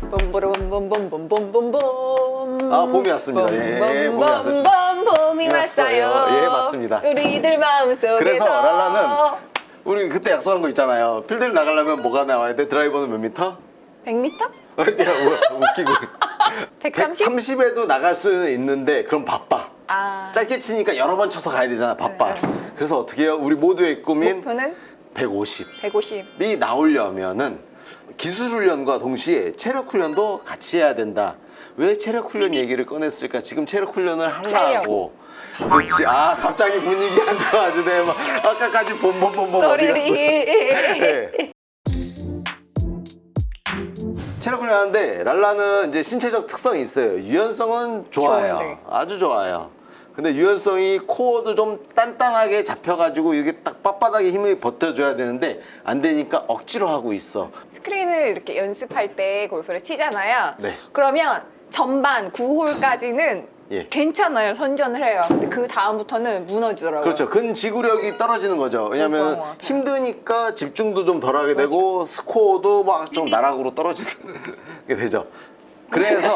봄보롬봄봄봄봄봄봄 아, 봄이 왔습니다. 예, 예, 봄이 왔어요. 봄봄봄 봄이 왔어요. 왔어요. 예, 맞습니다. 우리들 마음속에서 그래서 랄라는 우리 그때 약속한 거 있잖아요. 필드를 나가려면 뭐가 나와야 돼? 드라이버는 몇 미터? 100m? 야, 뭐, 웃기고. 130? 130에도 나갈 수는 있는데 그럼 바빠. 아 짧게 치니까 여러 번 쳐서 가야 되잖아. 바빠. 네, 그래서 어떻게 해요? 우리 모두의 꿈인 목표는 150. 150 이 나오려면은 기술 훈련과 동시에 체력 훈련도 같이 해야 된다. 왜 체력 훈련 얘기를 꺼냈을까? 지금 체력 훈련을 하려고. 그렇지. 아 갑자기 분위기 안 좋아지네. 막 아까까지 봄봄봄봄 어디 갔어? 네. 체력 훈련하는데 랄라는 이제 신체적 특성이 있어요. 유연성은 좋아요. 좋은데. 아주 좋아요. 근데 유연성이 코어도 좀 단단하게 잡혀가지고 이게 딱 빳빳하게 힘을 버텨줘야 되는데 안 되니까 억지로 하고 있어. 스크린을 이렇게 연습할 때 골프를 치잖아요 네. 그러면 전반 9홀까지는 예. 괜찮아요 선전을 해요 근데 그 다음부터는 무너지더라고요 그렇죠. 근지구력이 떨어지는 거죠. 왜냐면. 힘드니까 집중도 좀 덜하게 되고 스코어도 막 좀 나락으로 떨어지게 되죠. 그래서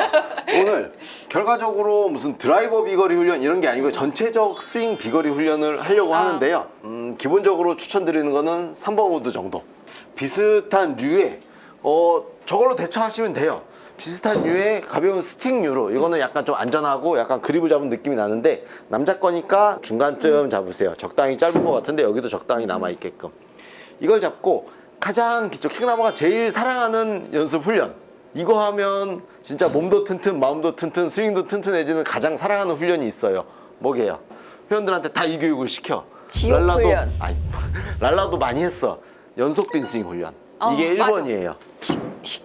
오늘 결과적으로 무슨 드라이버 비거리 훈련 이런 게 아니고 전체적 스윙 비거리 훈련을 하려고 아. 하는데요. 음, 기본적으로 추천드리는 거는 3번 우드 정도. 비슷한 류의 어 저걸로 대처하시면 돼요. 비슷한 류의 가벼운 스틱류로 이거는 약간 좀 안전하고 약간 그립을 잡은 느낌이 나는데 남자 거니까 중간쯤 잡으세요. 적당히 짧은 것 같은데 여기도 적당히 남아 있게끔 이걸 잡고 가장 기초 킥나버가 제일 사랑하는 연습 훈련 이거 하면 진짜 몸도 튼튼 마음도 튼튼 스윙도 튼튼해지는 가장 사랑하는 훈련이 있어요. 뭐게요? 회원들한테 다 이 교육을 시켜. 지옥 훈련. 아니, 랄라도 많이 했어. 연속 빈스윙 훈련. 어, 이게 맞아. 1번이에요.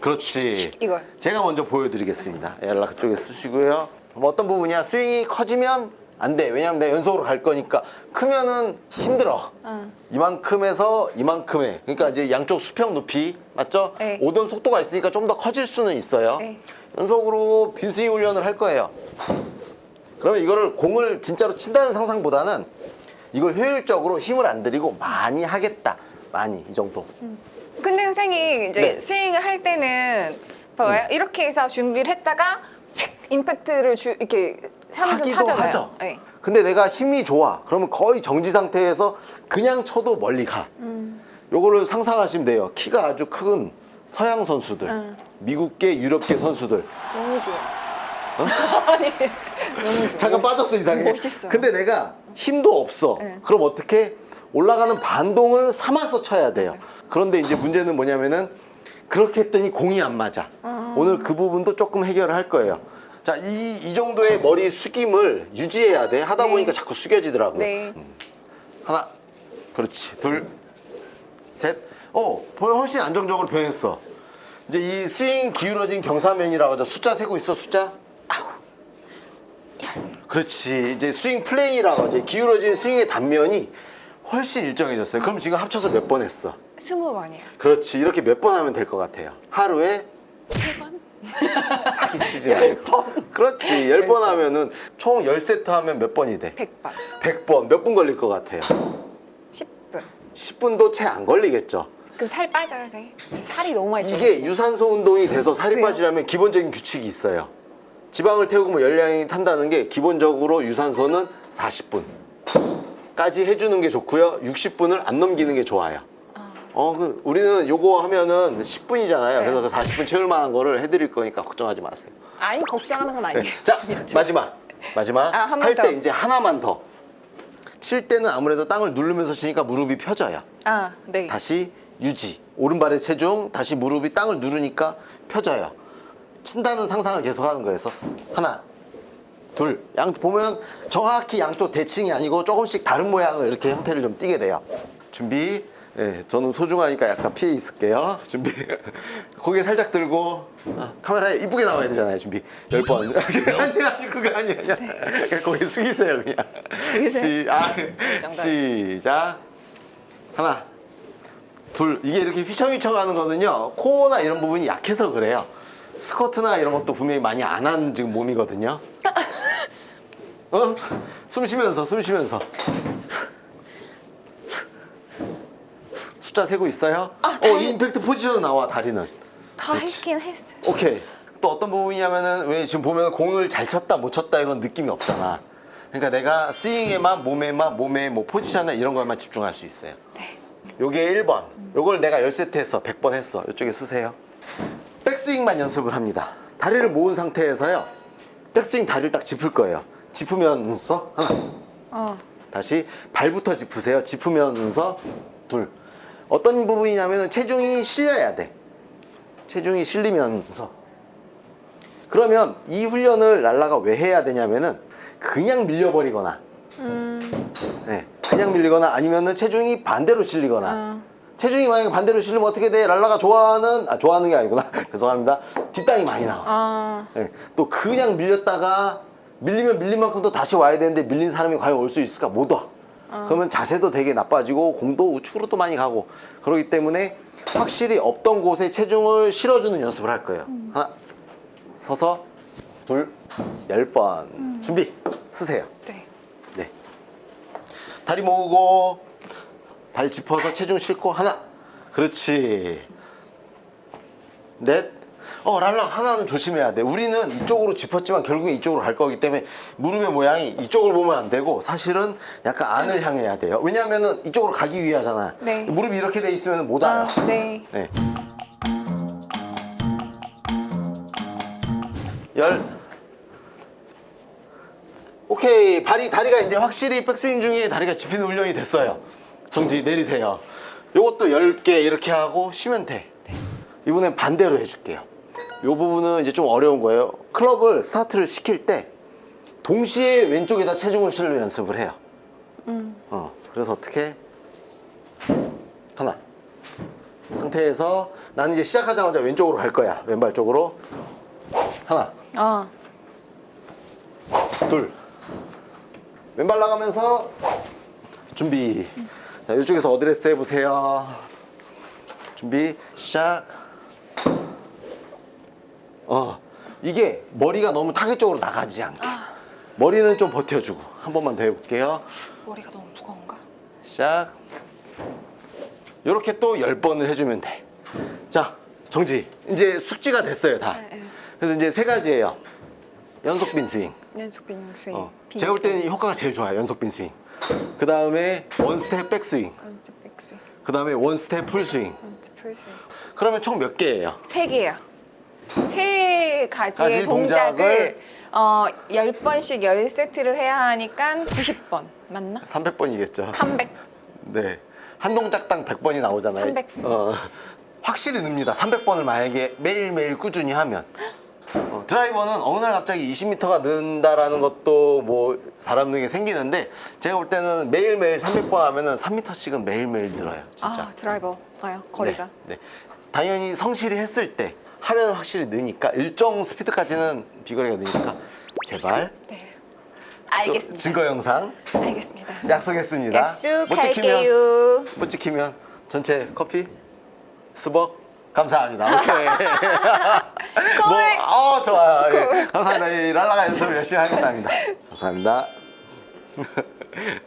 그렇지. 이걸 제가 먼저 보여드리겠습니다. 연락 그쪽에 쓰시고요. 뭐 어떤 부분이야? 스윙이 커지면 안 돼. 왜냐면 내가 연속으로 갈 거니까. 크면은 힘들어. 응. 이만큼에서 이만큼에. 그러니까 이제 양쪽 수평 높이 맞죠? 네. 오던 속도가 있으니까 좀 더 커질 수는 있어요. 네. 연속으로 빈스윙 훈련을 할 거예요. 그러면 이거를 공을 진짜로 친다는 상상보다는 이걸 효율적으로 힘을 안 들이고 많이 하겠다. 많이 이 정도. 근데 선생님 이제 네. 스윙을 할 때는 봐봐요 이렇게 해서 준비를 했다가 휙 임팩트를 주 이렇게 하면서 하기도 차잖아요 하죠. 네. 근데 내가 힘이 좋아. 그러면 거의 정지 상태에서 그냥 쳐도 멀리 가. 음. 요거를 상상하시면 돼요. 키가 아주 큰 서양 선수들, 응. 미국계, 유럽계 선수들. 너무 좋아 아니 너무 좋아 잠깐 빠졌어 이상해. 멋있어. 근데 내가 힘도 없어. 네. 그럼 어떻게 올라가는 반동을 삼아서 쳐야 돼요. 맞아. 그런데 이제 문제는 뭐냐면은 그렇게 했더니 공이 안 맞아. 음. 오늘 그 부분도 조금 해결을 할 거예요. 자, 이, 이 정도의 머리 숙임을 유지해야 돼. 하다 네. 보니까 자꾸 숙여지더라고요. 네 하나, 그렇지. 둘, 셋. 어, 훨씬 안정적으로 변했어. 이제 이 스윙 기울어진 경사면이라고 하죠. 숫자 세고 있어, 숫자. 그렇지. 이제 스윙 플레이라고 하죠. 기울어진 스윙의 단면이 훨씬 일정해졌어요. 그럼 지금 합쳐서 몇 번 했어? 스무 번이에요 그렇지. 이렇게 몇 번 하면 될 것 같아요. 하루에 사기 치지 열 말고. 번. 그렇지. 열 번 하면은 총 10세트 하면 몇 번이 돼? 백번 100번. 몇 분 걸릴 것 같아요? 10분 10분도 채 안 걸리겠죠. 그럼 살 빠져요 선생님 살이 너무 많이 이게 쪄서. 유산소 운동이 돼서 살이 그래요? 빠지려면 기본적인 규칙이 있어요. 지방을 태우고 뭐 열량이 탄다는 게 기본적으로 유산소는 40분까지 해주는 게 좋고요. 60분을 안 넘기는 게 좋아요. 아, 어, 그 우리는 요거 하면은 10분이잖아요. 네. 그래서 그 40분 채울 만한 거를 해드릴 거니까 걱정하지 마세요. 아니 걱정하는 건 네. 아니에요 자, 마지막. 마지막. 아, 한번 할 더. 때 이제 하나만 더. 칠 때는 아무래도 땅을 누르면서 치니까 무릎이 펴져요. 아 네 다시 유지. 오른발의 체중, 다시 무릎이 땅을 누르니까 펴져요. 친다는 상상을 계속 하는. 그래서 하나, 둘. 양 보면 정확히 양쪽 대칭이 아니고 조금씩 다른 모양을 이렇게 형태를 좀 띠게 돼요. 준비. 예, 저는 소중하니까 약간 피해 있을게요. 준비. 고개 살짝 들고 아, 카메라에 이쁘게 나와야 되잖아요. 준비. 열 번. 아니 아니 그거 아니야. 그냥 고개 숙이세요 그냥. 숙이세요? 시, 아, 시작. 하나, 둘 이게 이렇게 휘청휘청 하는 거는요 코어나 이런 부분이 약해서 그래요 스쿼트나 이런 것도 분명히 많이 안 한 지금 몸이거든요 어? 숨 쉬면서 숨 쉬면서 숫자 세고 있어요? 어, 이 임팩트 포지션 나와 다리는 다 했긴 했어요. 오케이. 또 어떤 부분이냐면은 왜 지금 보면 공을 잘 쳤다 못 쳤다 이런 느낌이 없잖아. 그러니까 내가 스윙에만 몸에만 몸에 뭐 포지션에 이런 것만 집중할 수 있어요. 네. 요게 1번. 요걸 내가 10세트 했어. 100번 했어. 이쪽에 쓰세요. 백스윙만 연습을 합니다. 다리를 모은 상태에서요. 백스윙 다리를 딱 짚을 거예요. 짚으면서 하나. 어. 다시 발부터 짚으세요. 짚으면서 둘. 어떤 부분이냐면은 체중이 실려야 돼. 체중이 실리면서. 그러면 이 훈련을 랄라가 왜 해야 되냐면은 그냥 밀려버리거나, 음. 네, 그냥 밀리거나 아니면은 체중이 반대로 실리거나. 어. 체중이 만약에 반대로 실리면 어떻게 돼? 랄라가 좋아하는, 아, 좋아하는 게 아니구나. 죄송합니다. 뒷땅이 많이 나와. 아. 네, 또 그냥 밀렸다가 밀리면 밀린 만큼 또 다시 와야 되는데 밀린 사람이 과연 올 수 있을까? 못 와. 그러면 자세도 되게 나빠지고 공도 우측으로 또 많이 가고 그러기 때문에 확실히 없던 곳에 체중을 실어주는 연습을 할 거예요. 하나, 서서 둘, 열 번. 준비, 쓰세요. 네. 네. 다리 모으고 발 짚어서 체중 싣고 하나. 그렇지. 넷. 어 랄라 하나는 조심해야 돼. 우리는 이쪽으로 짚었지만 결국에 이쪽으로 갈 거기 때문에 무릎의 모양이 이쪽을 보면 안 되고 사실은 약간 안을 향해야 돼요. 왜냐하면은 이쪽으로 가기 위하잖아. 네. 무릎이 이렇게 돼 있으면 못 와요. 아, 네. 네. 열. 오케이. 발이, 다리가 이제 확실히 백스윙 중에 다리가 집히는 훈련이 됐어요. 정지 내리세요. 요것도 10개 이렇게 하고 쉬면 돼. 이번엔 반대로 해줄게요. 요 부분은 이제 좀 어려운 거예요. 클럽을 스타트를 시킬 때 동시에 왼쪽에다 체중을 실는 연습을 해요. 음. 어, 그래서 어떻게? 하나. 상태에서 나는 이제 시작하자마자 왼쪽으로 갈 거야. 왼발 쪽으로. 하나, 아. 둘. 왼발 나가면서 준비. 자, 이쪽에서 어드레스 해보세요. 준비, 시작. 어, 이게 머리가 너무 타겟 쪽으로 나가지 않게. 아. 머리는 좀 버텨주고. 한 번만 더 해볼게요. 머리가 너무 무거운가? 시작. 이렇게 또 10번을 해주면 돼. 자, 정지. 이제 숙지가 됐어요, 다. 네, 네. 그래서 이제 세 가지예요. 연속 빈 스윙. 연속 빈 스윙. 어. 빈 제가 볼 때는 이. 효과가 제일 좋아요. 연속 빈 스윙. 그 다음에 원 스텝 백 스윙. 원 스텝 백 스윙. 그 다음에 원 스텝 풀 스윙. 원 스텝 풀 스윙. 그러면 총 몇 개예요? 세 개야. 세 가지의 가지 동작을, 동작을 어, 10번씩 10세트를 해야 하니까 90번. 맞나? 300번이겠죠. 300. 네. 한 동작당 100번이 나오잖아요. 300. 어, 확실히 늡니다. 300번을 만약에 매일매일 꾸준히 하면. 어, 드라이버는 어느 날 갑자기 20m가 는다라는 것도 뭐 사람 중에 생기는데 제가 볼 때는 매일매일 300번 하면은 3m씩은 매일매일 늘어요. 진짜. 아, 드라이버가요? 거리가? 네, 네. 당연히 성실히 했을 때 하면 확실히 느니까 일정 스피드까지는 비거리가 느니까 제발 네. 또 알겠습니다. 증거 영상 알겠습니다. 약속했습니다. 못 지키면 약속할게요. 못 지키면 전체 커피 스벅 감사합니다. 오케이. 뭐, 어 좋아요. 예. 감사합니다. 이 랄라가 연습을 열심히 하겠답니다. 감사합니다.